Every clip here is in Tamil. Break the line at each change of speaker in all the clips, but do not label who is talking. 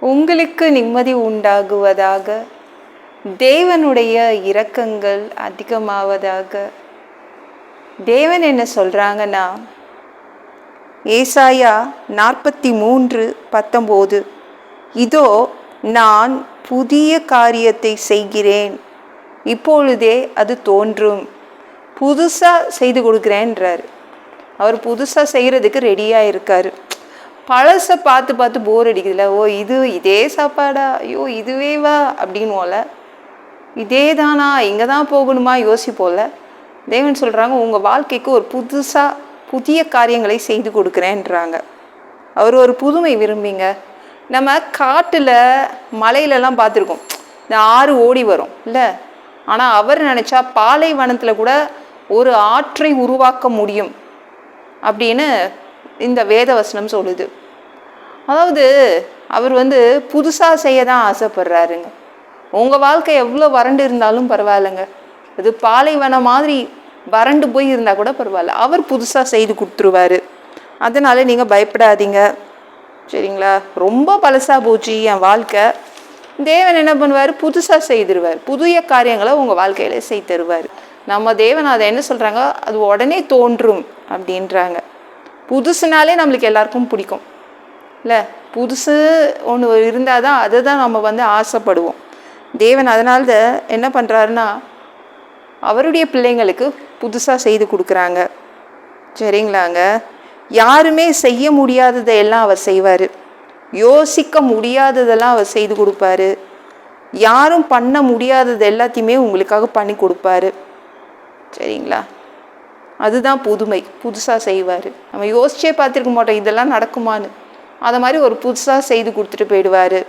உங்களுக்கு நிம்மதி உண்டாகுவதாக. தேவனுடைய இரக்கங்கள் அதிகமாவதாக. தேவன் என்ன சொல்கிறாங்கன்னா ஏசாயா நாற்பத்தி மூன்று பத்தொம்போது இதோ நான் புதிய காரியத்தை செய்கிறேன். இப்பொழுதே அது தோன்றும். புதுசாக செய்து கொடுக்குறேன்றார். அவர் புதுசாக செய்கிறதுக்கு ரெடியாக இருக்கார். பழசை பார்த்து பார்த்து போர் அடிக்குதுல்ல ஓ இது இதே சாப்பாடா? ஐயோ இதுவேவா அப்படின்வோல இதே தானா இங்கே தான் போகணுமா? யோசிப்போல. தேவன் சொல்கிறாங்க உங்கள் வாழ்க்கைக்கு ஒரு புதுசாக புதிய காரியங்களை செய்து கொடுக்குறேன்றாங்க. அவர் ஒரு புதுமை விரும்பிங்க. நம்ம காட்டில் மலையிலலாம் பார்த்துருக்கோம். இந்த ஆறு ஓடி வரும் இல்லை? ஆனால் அவர் நினச்சா பாலைவனத்தில் கூட ஒரு ஆற்றை உருவாக்க முடியும். அப்படின்னு இந்த வேத வசனம் சொல்லுது. அதாவது அவர் வந்து புதுசாக செய்ய தான் ஆசைப்படுறாருங்க. உங்கள் வாழ்க்கை எவ்வளோ வறண்டு இருந்தாலும் பரவாயில்லைங்க. அது பாலைவனம் மாதிரி வறண்டு போய் இருந்தால் கூட பரவாயில்ல. அவர் புதுசாக செய்து கொடுத்துருவாரு. அதனால் நீங்கள் பயப்படாதீங்க. சரிங்களா? ரொம்ப பழசாக போச்சு என் வாழ்க்கை. தேவன் என்ன பண்ணுவார்? புதுசாக செய்திருவார். புதிய காரியங்களை உங்கள் வாழ்க்கையில் செய்து தருவார். நம்ம தேவன் அதை என்ன சொல்கிறாங்க அது உடனே தோன்றும் அப்படின்றாங்க. புதுசுனாலே நம்மளுக்கு எல்லாருக்கும் பிடிக்கும். இல்லை புதுசு ஒன்று இருந்தால் தான் அதை தான் நம்ம வந்து ஆசைப்படுவோம். தேவன் அதனால தான் என்ன பண்ணுறாருன்னா அவருடைய பிள்ளைங்களுக்கு புதுசாக செய்து கொடுக்குறாங்க. சரிங்களாங்க? யாருமே செய்ய முடியாததை எல்லாம் அவர் செய்வார். யோசிக்க முடியாததெல்லாம் அவர் செய்து கொடுப்பாரு. யாரும் பண்ண முடியாதது எல்லாத்தையுமே உங்களுக்காக பண்ணி கொடுப்பாரு. சரிங்களா? அதுதான் புதுமை புதுசாக செய்வார். நம்ம யோசிச்சே பார்த்துருக்க மாட்டோம் இதெல்லாம் நடக்குமான்னு. அதை மாதிரி ஒரு புதுசாக செய்து கொடுத்துட்டு போயிடுவார்.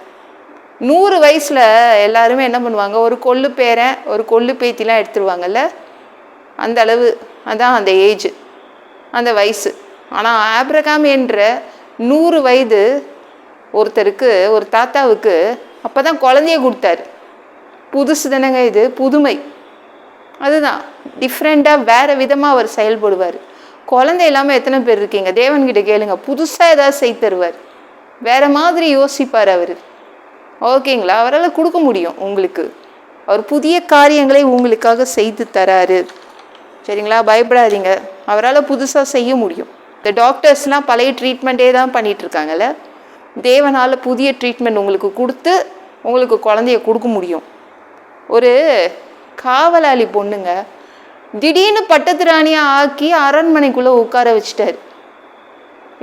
நூறு வயசில் எல்லாருமே என்ன பண்ணுவாங்க ஒரு கொள்ளு பேரன் ஒரு கொள்ளு பேத்திலாம் எடுத்துருவாங்கல்ல? அந்த அளவு அதான் அந்த ஏஜ் அந்த வயசு. ஆனால் ஆப்ரகாம் என்ற நூறு வயது ஒருத்தருக்கு ஒரு தாத்தாவுக்கு அப்போ தான் குழந்தைய கொடுத்தாரு. புதுசு தானேங்க இது புதுமை. அதுதான். டிஃப்ரெண்ட்டாக வேறு விதமாக அவர் செயல்படுவார். குழந்தை இல்லாமல் எத்தனை பேர் இருக்கீங்க? தேவன்கிட்ட கேளுங்க. புதுசாக ஏதாவது செய்து தருவார். வேறு மாதிரி யோசிப்பார் அவர். ஓகேங்களா? அவரால் கொடுக்க முடியும் உங்களுக்கு. அவர் புதிய காரியங்களை உங்களுக்காக செய்து தராரு. சரிங்களா? பயப்படாதீங்க. அவரால் புதுசாக செய்ய முடியும். இந்த டாக்டர்ஸ்லாம் பழைய ட்ரீட்மெண்ட்டே தான் பண்ணிகிட்ருக்காங்கல்ல தேவனால் புதிய ட்ரீட்மெண்ட் உங்களுக்கு கொடுத்து உங்களுக்கு குழந்தைய கொடுக்க முடியும். ஒரு காவலாளி பொண்ணுங்க திடீர்னு பட்டத்து ராணியாக ஆக்கி அரண்மனைக்குள்ளே உட்கார வச்சிட்டாரு.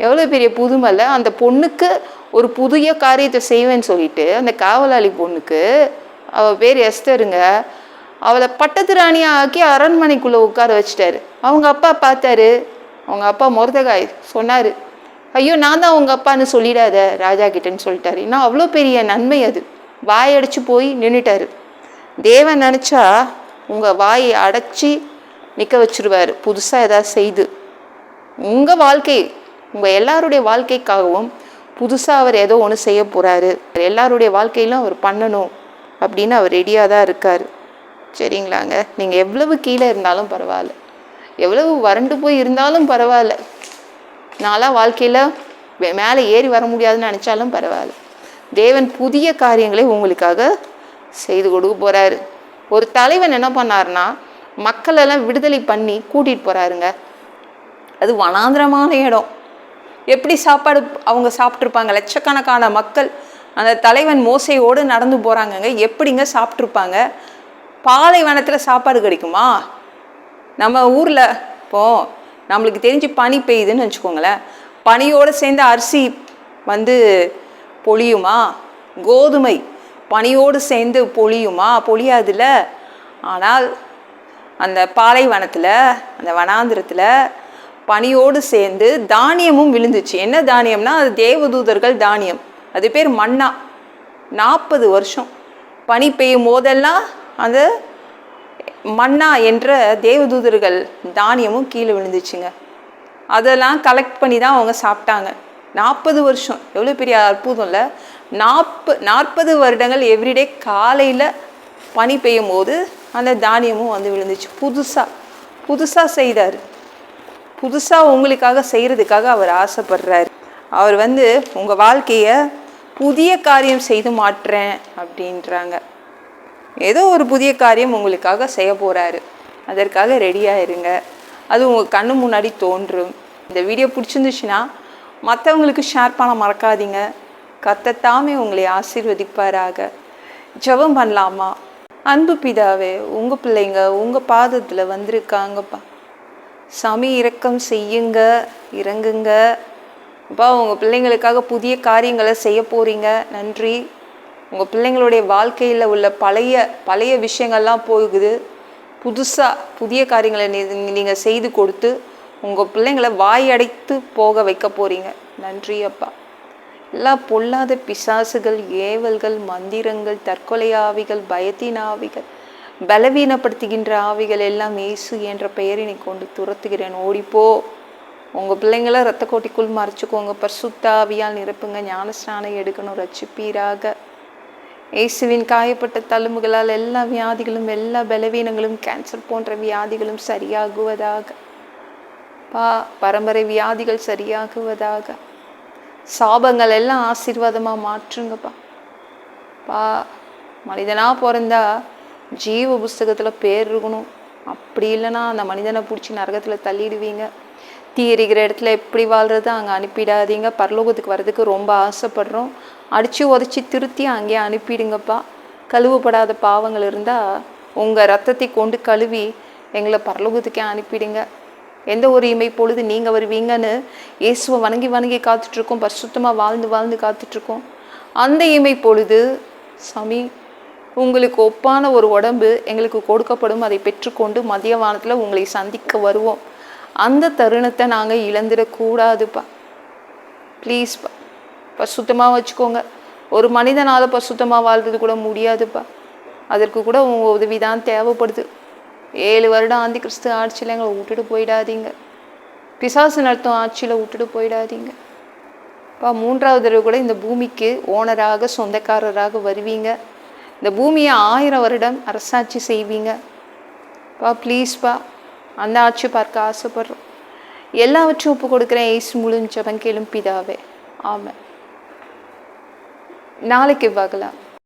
எவ்வளோ பெரிய புதுமல்ல? அந்த பொண்ணுக்கு ஒரு புதிய காரியத்தை செய்வேன்னு சொல்லிட்டு அந்த காவலாளி பொண்ணுக்கு அவள் பேர் எஸ்தருங்க அவளை பட்டத்து ராணியாக ஆக்கி அரண்மனைக்குள்ளே உட்கார வச்சுட்டாரு. அவங்க அப்பா பார்த்தாரு. அவங்க அப்பா முரதகாய் சொன்னார். ஐயோ நான் தான் உங்கள் அப்பான்னு சொல்லிடாத ராஜா கிட்டேன்னு சொல்லிட்டாரு. இன்னும் அவ்வளோ பெரிய நன்மை அது. வாயடிச்சு போய் நின்றுட்டாரு தேவன் நினச்சா உங்கள் வாயை அடைச்சி நிற்க வச்சுருவார். புதுசாக ஏதாவது செய்து. உங்கள் வாழ்க்கை உங்கள் எல்லாருடைய வாழ்க்கைக்காகவும் புதுசாக அவர் ஏதோ ஒன்று செய்ய போகிறாரு எல்லாருடைய வாழ்க்கையிலும் அவர் பண்ணணும் அப்படின்னு அவர் ரெடியாக தான் இருக்கார். சரிங்களாங்க? நீங்கள் எவ்வளவு கீழே இருந்தாலும் பரவாயில்ல. எவ்வளவு வறண்டு போய் இருந்தாலும் பரவாயில்ல. நான்லாம் வாழ்க்கையில் மேலே ஏறி வர முடியாதுன்னு நினச்சாலும் பரவாயில்ல. தேவன் புதிய காரியங்களை உங்களுக்காக செய்து கொடுக்க போகிறாரு ஒரு தலைவன் என்ன பண்ணாருன்னா மக்களெல்லாம் விடுதலை பண்ணி கூட்டிகிட்டு போகிறாருங்க அது வனாந்திரமான இடம். எப்படி சாப்பாடு அவங்க சாப்பிட்ருப்பாங்க லட்சக்கணக்கான மக்கள் அந்த தலைவன் மோசையோடு நடந்து போகிறாங்கங்க எப்படிங்க சாப்பிட்ருப்பாங்க பாலைவனத்தில் சாப்பாடு கிடைக்குமா? நம்ம ஊரில் இப்போ நம்மளுக்கு தெரிஞ்சு பனி பெய்யுதுன்னு வச்சுக்கோங்களேன். பனியோடு சேர்ந்த அரிசி வந்து பொழியுமா? கோதுமை. பனியோடு சேர்ந்து பொழியுமா? பொழியாதுல ஆனால் அந்த பாலைவனத்தில் அந்த வனாந்திரத்தில் பனியோடு சேர்ந்து தானியமும் விழுந்துச்சு. என்ன தானியம்னா அது தேவதூதர்கள் தானியம். அது பேர் மன்னா. நாற்பது வருஷம் பனி பெய்யும் போதெல்லாம் அந்த மன்னா என்ற தேவதூதர்கள் தானியமும் கீழே விழுந்துச்சுங்க. அதெல்லாம் கலெக்ட் பண்ணி தான் அவங்க சாப்பிட்டாங்க. நாற்பது வருஷம். எவ்வளோ பெரிய அற்புதம் இல்லை? நாற்ப நாற்பது வருடங்கள் எவ்ரிடே காலையில் பனி பெய்யும் போது அந்த தானியமும் வந்து விழுந்துச்சு. புதுசாக புதுசாக செய்தார். புதுசாக உங்களுக்காக செய்கிறதுக்காக அவர் ஆசைப்படுறாரு. அவர் வந்து உங்கள் வாழ்க்கையை புதிய காரியம் செய்து மாட்டுறேன் அப்படின்றாங்க. ஏதோ ஒரு புதிய காரியம் உங்களுக்காக செய்ய போகிறாரு அதற்காக ரெடியாக இருங்க. அது உங்கள் கண்ணு முன்னாடி தோன்றும். இந்த வீடியோ பிடிச்சிருந்துச்சுன்னா மற்றவங்களுக்கு ஷேர் பண்ண மறக்காதீங்க. கத்தத்தாமே உங்களை ஆசீர்வதிப்பாராக. ஜெபம் பண்ணலாமா? அன்பு பிதாவே உங்கள் பிள்ளைங்க உங்கள் பாதத்தில் வந்திருக்காங்கப்பா. சாமி இரக்கம் செய்யுங்க இறங்குங்க. அப்பா உங்கள் பிள்ளைங்களுக்காக புதிய காரியங்களை செய்ய போகிறீங்க நன்றி. உங்கள் பிள்ளைங்களுடைய வாழ்க்கையில் உள்ள பழைய பழைய விஷயங்கள்லாம் போகுது. புதுசாக புதிய காரியங்களை நீங்கள் செய்து கொடுத்து உங்கள் பிள்ளைங்களை வாயடைத்து போக வைக்க போகிறீங்க நன்றி அப்பா. எல்லா பொல்லாத பிசாசுகள் ஏவல்கள் மந்திரங்கள் தற்கொலை ஆவிகள் பயத்தின் ஆவிகள் பலவீனப்படுத்துகின்ற ஆவிகள் எல்லாம் இயேசு என்ற பெயரினை கொண்டு துரத்துகிறேன். ஓடிப்போ. உங்கள் பிள்ளைங்கள ரத்த கோட்டிக்குள் மறைச்சிக்கோங்க. பர்சுத்தாவியால் நிரப்புங்க. ஞானஸ்நானம் எடுக்கணும். ரச்சிப்பீராக இயேசுவின் காயப்பட்ட தழும்புகளால் எல்லா வியாதிகளும் எல்லா பலவீனங்களும் கேன்சர் போன்ற வியாதிகளும் சரியாகுவதாக. பா பரம்பரை வியாதிகள் சரியாகுவதாக. சாபங்கள் எல்லாம் ஆசீர்வாதமாக மாற்றுங்கப்பா. பா மனிதனாக பிறந்தா ஜீவ புஸ்தகத்தில் பேர் இருக்கணும். அப்படி இல்லைன்னா அந்த மனிதனை பிடிச்சி நரகத்தில் தள்ளிடுவீங்க. தீ எரிகிற இடத்துல எப்படி வாழ்கிறது அங்கே அனுப்பிடாதீங்க. பரலோகத்துக்கு வர்றதுக்கு ரொம்ப ஆசைப்படுறோம். அடித்து உதச்சி திருத்தி அங்கேயே அனுப்பிடுங்கப்பா. கழுவப்படாத பாவங்கள் இருந்தால் உங்கள் ரத்தத்தை கொண்டு கழுவி எங்களை பரலோகத்துக்கே அனுப்பிடுங்க. எந்த ஒரு இமை பொழுது நீங்கள் வருவீங்கன்னு இயேசுவை வணங்கி வணங்கி காத்துட்ருக்கோம் பரிசுத்தமாக வாழ்ந்து வாழ்ந்து காத்துட்ருக்கோம். அந்த இமை பொழுது சாமி உங்களுக்கு ஒப்பான ஒரு உடம்பு எங்களுக்கு கொடுக்கப்படும். அதை பெற்றுக்கொண்டு மதிய வானத்தில் உங்களை சந்திக்க வருவோம். அந்த தருணத்தை நாங்கள் இழந்துடக்கூடாதுப்பா. ப்ளீஸ்ப்பா பசுத்தமாக வச்சுக்கோங்க. ஒரு மனிதனால் பசுத்தமாக வாழ்றது கூட முடியாதுப்பா. அதற்கு கூட உங்கள் உதவி தான் தேவைப்படுது. ஏழு வருடம் ஆந்தி கிறிஸ்து ஆட்சியில் எங்களை விட்டுட்டு போயிடாதீங்க. பிசாசு நடத்தும் ஆட்சியில் விட்டுட்டு போயிடாதீங்க. பா மூன்றாவது தடவை கூட இந்த பூமிக்கு ஓனராக சொந்தக்காரராக வருவீங்க. இந்த பூமியை ஆயிரம் வருடம் அரசாட்சி செய்வீங்க. பா ப்ளீஸ்ப்பா அந்த ஆட்சி பார்க்க ஆசைப்படுறோம். எல்லாவற்றையும் ஒப்பு கொடுக்குறேன். ஏசு முழுஞ்சவன் ஜபம் கேளும் பிதாவே. ஆமாம் நாளைக்கு பார்க்கலாம்.